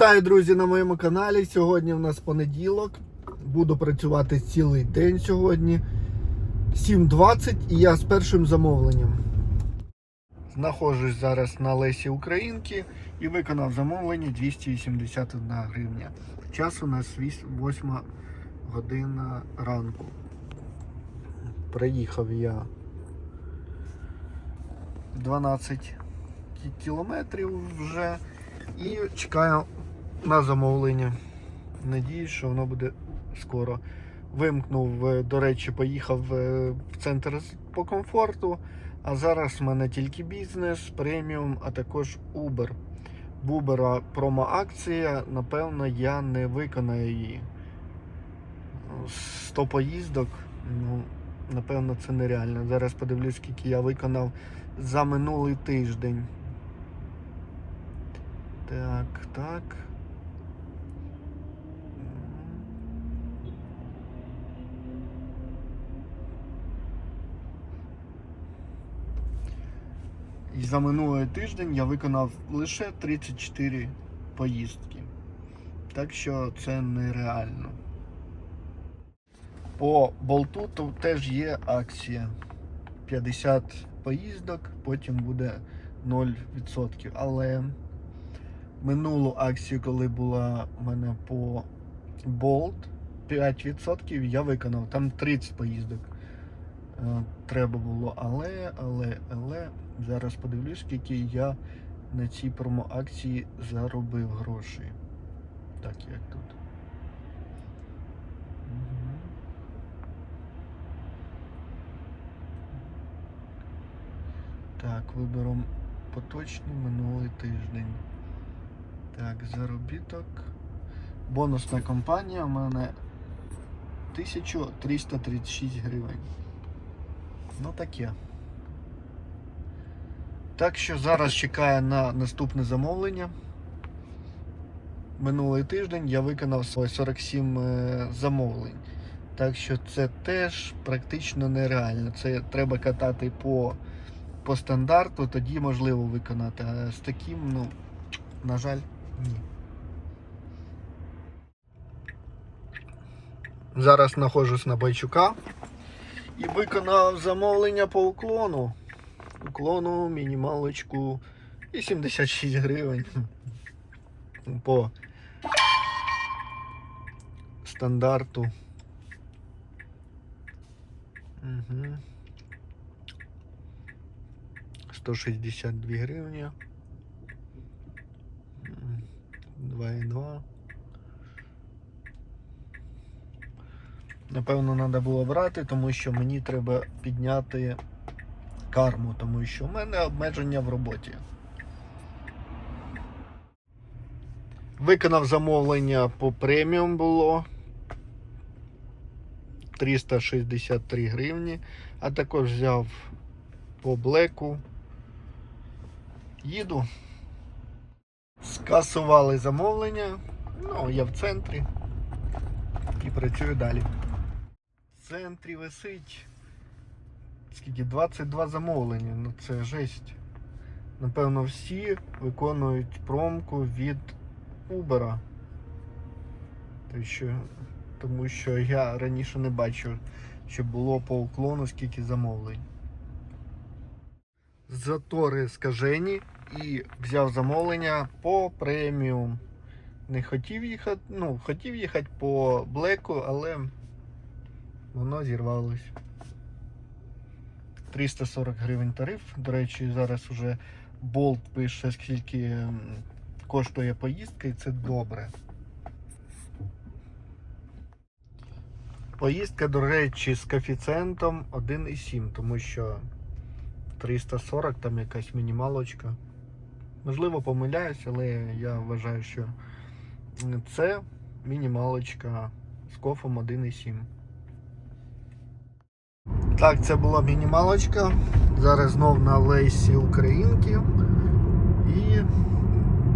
Вітаю, друзі, на моєму каналі. Сьогодні в нас понеділок. Буду працювати цілий день сьогодні. 7.20 і я з першим замовленням. Знаходжусь зараз на Лесі Українки і виконав замовлення 281 гривня. Час у нас 8 година ранку. Приїхав я 12 кілометрів вже і чекаю на замовлення. Надіюсь, що воно буде скоро. Вимкнув, е, до речі, поїхав е, в центр по комфорту. А зараз в мене тільки бізнес, преміум, а також Uber. Uber промо-акція, напевно, я не виконаю її. 100 поїздок, ну, напевно, це нереально. Зараз подивлюсь, скільки я виконав за минулий тиждень. Так, так. І за минулий тиждень я виконав лише 34 поїздки. Так що це нереально. По болту тут теж є акція. 50 поїздок, потім буде 0%. Але минулу акцію, коли була в мене по Bolt 5%, я виконав. Там 30 поїздок е, треба було. Але, але, але зараз подивлюсь, скільки я на цій промо-акції заробив грошей. Так, як тут. Так, виберемо поточний минулий тиждень. Так, заробіток. Бонусна компанія у мене 1336 гривень. Ну таке. Так що зараз чекаю на наступне замовлення. Минулий тиждень я виконав свої 47 е, замовлень. Так що це теж практично нереально. Це треба катати по, по стандарту, тоді можливо виконати. А з таким, ну, на жаль, ні. Зараз знаходжусь на Байчука і виконав замовлення по уклону. Уклону, мінімалочку і 76 гривень. По стандарту. Угу. 162 гривні. М, 2,2. Напевно, треба було брати, тому що мені треба підняти карму, тому що в мене обмеження в роботі. Виконав замовлення по преміум було 363 гривні, а також взяв по блеку. Їду. Скасували замовлення. Ну, я в центрі і працюю далі. В центрі висить скільки 22 замовлення. Ну це жесть. Напевно, всі виконують промку від Uber. Тому що, я раніше не бачив, що було по уклону скільки замовлень. Затори скажені і взяв замовлення по преміум. Не хотів їхати, ну, хотів їхати по блеку, але воно зірвалось. 340 гривень тариф. До речі, зараз уже болт пише, скільки коштує поїздка, і це добре. Поїздка, до речі, з коефіцієнтом 1,7, тому що 340 там якась мінімалочка. Можливо, помиляюсь, але я вважаю, що це мінімалочка з кофом 1,7. Так, це була мінімалочка. Зараз знов на Лейсі Українки і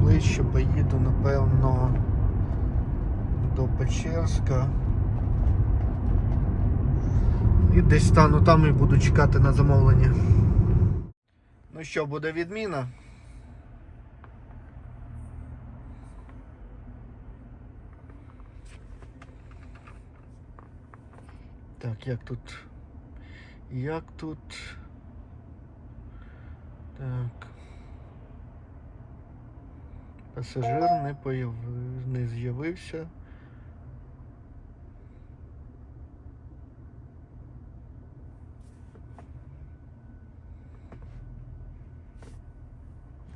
ближче поїду, напевно, до Печерська. І десь стану там і буду чекати на замовлення. Ну що, буде відміна? Так, як тут? Як тут. Так. Пасажир не появ... не з'явився.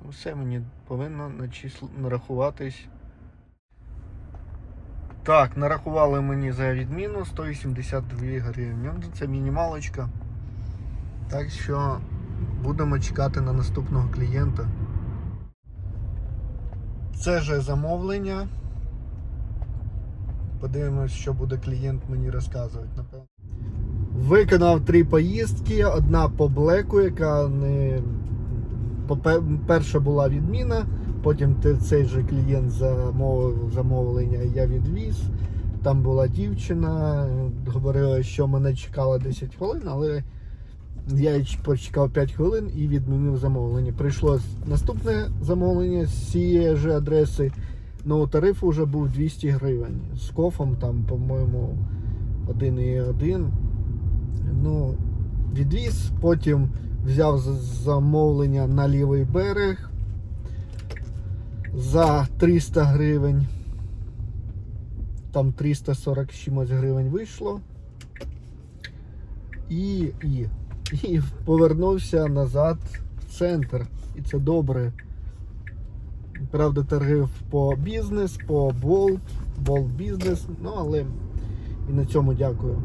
Все мені повинно начисл... нарахуватись. Так, нарахували мені за відміну 182 гривні. Це мінімалочка. Так що будемо чекати на наступного клієнта. Це же замовлення. Подивимось, що буде клієнт мені розказувати, напевно. Виконав три поїздки, одна по блеку, яка не перша була відміна, потім цей же клієнт замовив замовлення, я відвіз. Там була дівчина, говорила, що мене чекала 10 хвилин, але я почекав 5 хвилин і відмінив замовлення. Прийшло наступне замовлення з цієї ж адреси. Ну, тариф вже був 200 гривень. З кофом там, по-моєму, 1,1. Ну, відвіз, потім взяв замовлення на лівий берег за 300 гривень. Там 340 чимось гривень вийшло. І, і, і повернувся назад в центр. І це добре. Правда, торгив по бізнес, по болт, болт бізнес, ну але і на цьому дякую.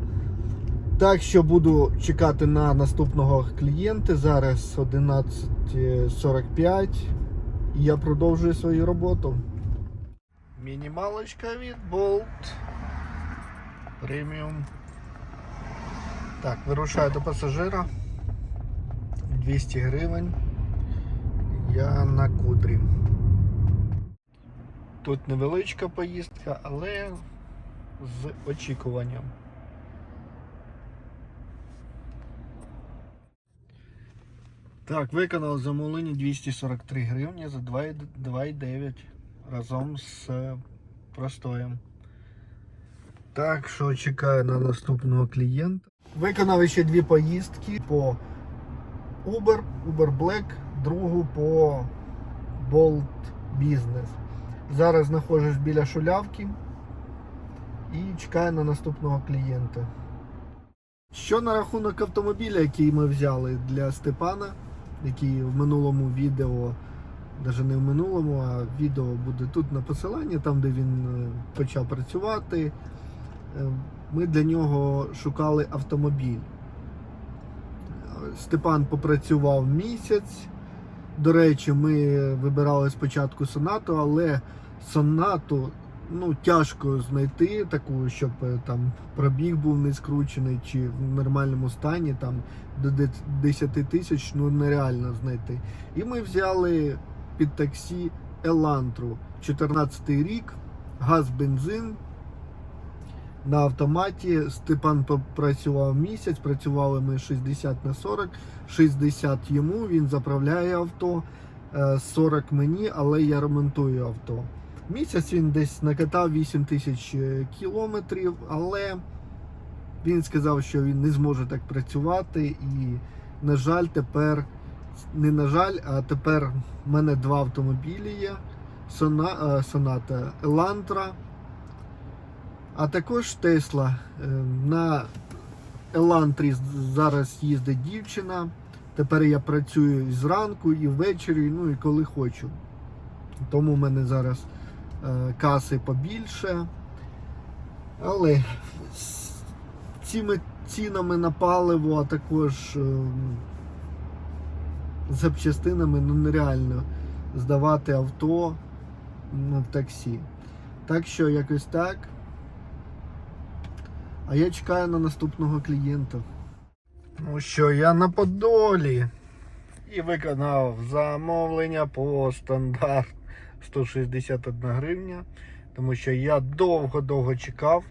Так що буду чекати на наступного клієнта. Зараз 11.45 і я продовжую свою роботу. Мінімалочка від Bolt Premium. Так, вирушаю до пасажира. 200 гривень. Я на кудрі. Тут невеличка поїздка, але з очікуванням. Так, виконав замовлення 243 гривні за 2,9 2,9 разом з простоєм. Так що чекаю на наступного клієнта. Виконав ще дві поїздки по Uber, Uber Black, другу по Bolt Business. Зараз знаходжусь біля шулявки і чекаю на наступного клієнта. Що на рахунок автомобіля, який ми взяли для Степана, який в минулому відео, навіть не в минулому, а відео буде тут на посиланні, там де він е, почав працювати. Е, Ми для нього шукали автомобіль. Степан попрацював місяць. До речі, ми вибирали спочатку сонату, але сонату ну, тяжко знайти таку, щоб е, там пробіг був не скручений чи в нормальному стані, там до 10 тисяч ну, нереально знайти. І ми взяли під таксі Елантру 14 рік, газ, бензин. На автоматі Степан попрацював місяць, працювали ми 60 на 40, 60 йому, він заправляє авто, е, 40 мені, але я ремонтую авто. Місяць він десь накатав 8 тисяч е, кілометрів, але він сказав, що він не зможе так працювати. І, на жаль, тепер, не на жаль, а тепер в мене два автомобілі є. Е, Соната Елантра, а також Тесла. Е, На Елантрі зараз їздить дівчина. Тепер я працюю і зранку, і ввечері, ну і коли хочу. Тому в мене зараз е, каси побільше. Але з цими цінами на паливо, а також е, запчастинами ну, нереально здавати авто ну, в таксі. Так що якось так. А я чекаю на наступного клієнта. Ну що, я на Подолі і виконав замовлення по стандарт 161 гривня. Тому що я довго-довго чекав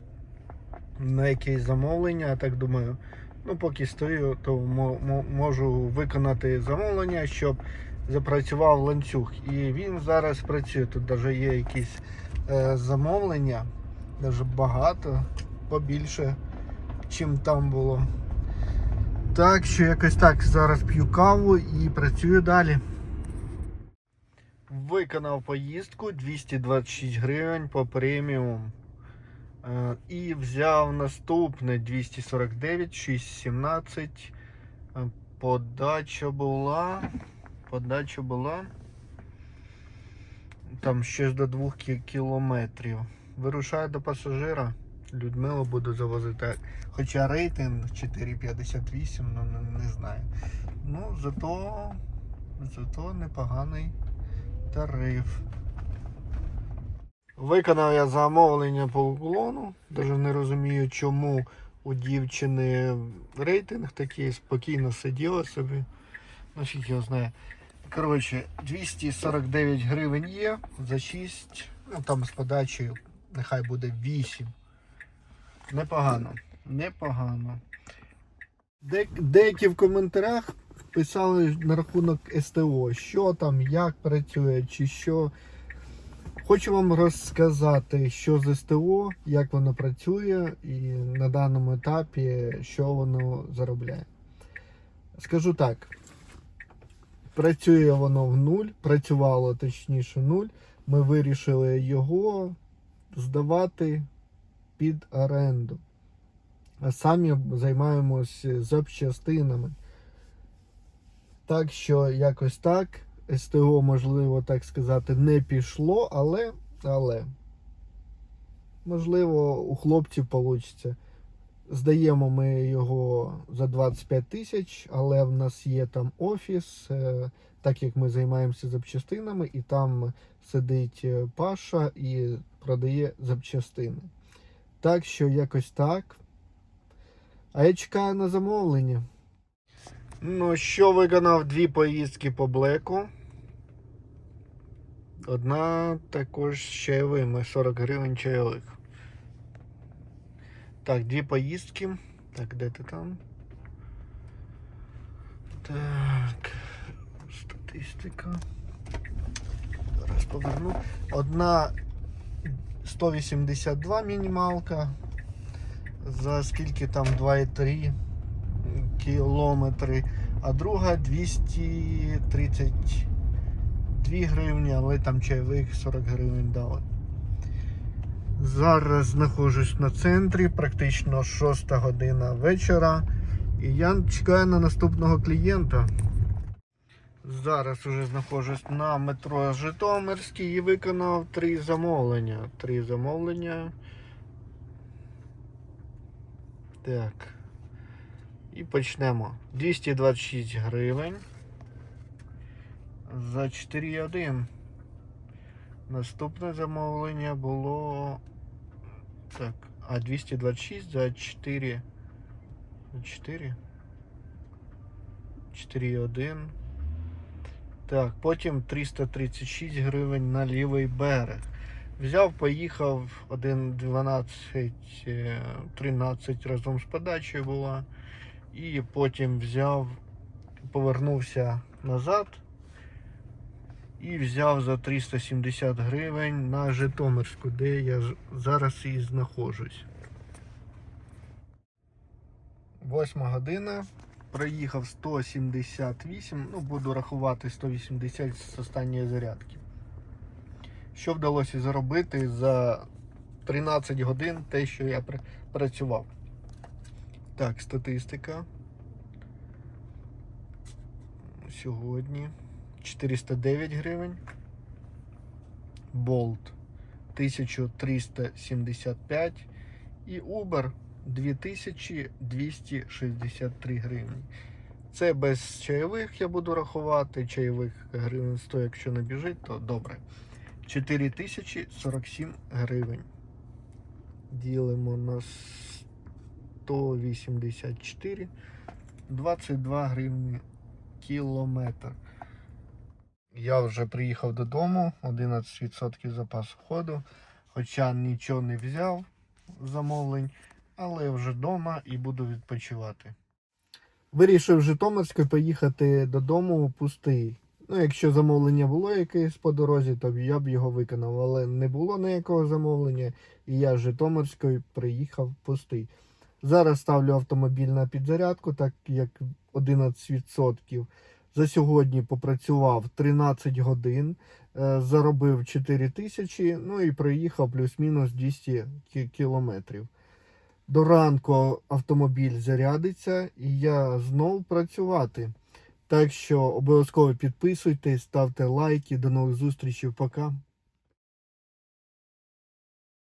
на якесь замовлення. Я так думаю, ну поки стою, то мо- мо- можу виконати замовлення, щоб запрацював ланцюг. І він зараз працює. Тут навіть є якісь е, замовлення, навіть багато, побільше, чим там було. Так що якось так зараз п'ю каву і працюю далі. Виконав поїздку 226 гривень по преміум. Е, І взяв наступне 249, 617. Е, Подача була. Подача була. Там щось до 2 кілометрів. Вирушаю до пасажира. Людмилу буду завозити. Хоча рейтинг 4,58, ну не, не знаю. Ну, зато, зато непоганий тариф. Виконав я замовлення по уклону. Даже не розумію, чому у дівчини рейтинг такий спокійно сиділа собі. Ну, фіг його знає. Коротше, 249 гривень є за 6. Ну там з подачею нехай буде 8. Непогано. Непогано. Де, деякі в коментарях писали на рахунок СТО, що там, як працює, чи що. Хочу вам розказати, що з СТО, як воно працює і на даному етапі, що воно заробляє. Скажу так. Працює воно в нуль, працювало точніше нуль. Ми вирішили його здавати під оренду. А самі займаємося запчастинами. Так що якось так. СТО, можливо, так сказати, не пішло, але, але можливо, у хлопців вийде. Здаємо ми його за 25 тисяч, але в нас є там офіс, е, так як ми займаємося запчастинами, і там сидить е, Паша і продає запчастини. Так що якось так. А я чекаю на замовлення. Ну, що виконав дві поїздки по блеку. Одна також з чайовими 40 гривень чайових. Так, дві поїздки. Так, де ти там? Так. Статистика. Зараз поверну. Одна 182 мінімалка. За скільки там 2,3 кілометри. А друга 232 гривні, але там чайових 40 гривень дали. Зараз знаходжусь на центрі, практично 6 година вечора. І я чекаю на наступного клієнта. Зараз уже знаходжусь на метро Житомирський і виконав три замовлення. Три замовлення. Так. І почнемо. 226 гривень. За 4,1. Наступне замовлення було. Так, а 226 за 4. За 4. 4,1. Так, потім 336 гривень на лівий берег. Взяв, поїхав 1,12, е, 13 разом з подачею була. І потім взяв, повернувся назад і взяв за 370 гривень на Житомирську, де я зараз і знаходжусь. Восьма година. Проїхав 178, ну буду рахувати 180 з останньої зарядки. Що вдалося заробити за 13 годин те, що я пр- працював. Так, статистика. Сьогодні 409 гривень. Болт 1375 і Uber 2263 гривні. Це без чайових я буду рахувати. Чайових гривень 100, якщо не біжить, то добре. 4047 гривень. Ділимо на 184, 22 гривні кілометр. Я вже приїхав додому, 11% запасу ходу, хоча нічого не взяв замовлень, але вже вдома і буду відпочивати. Вирішив з Житомирської поїхати додому пустий. Ну, якщо замовлення було якесь по дорозі, то я б його виконав, але не було ніякого замовлення, і я з Житомирської приїхав пустий. Зараз ставлю автомобіль на підзарядку, так як 11%. За сьогодні попрацював 13 годин, е, заробив 4 тисячі, ну і проїхав плюс-мінус 200 кілометрів. До ранку автомобіль зарядиться і я знов працювати. Так що обов'язково підписуйтесь, ставте лайки. До нових зустрічей. Пока.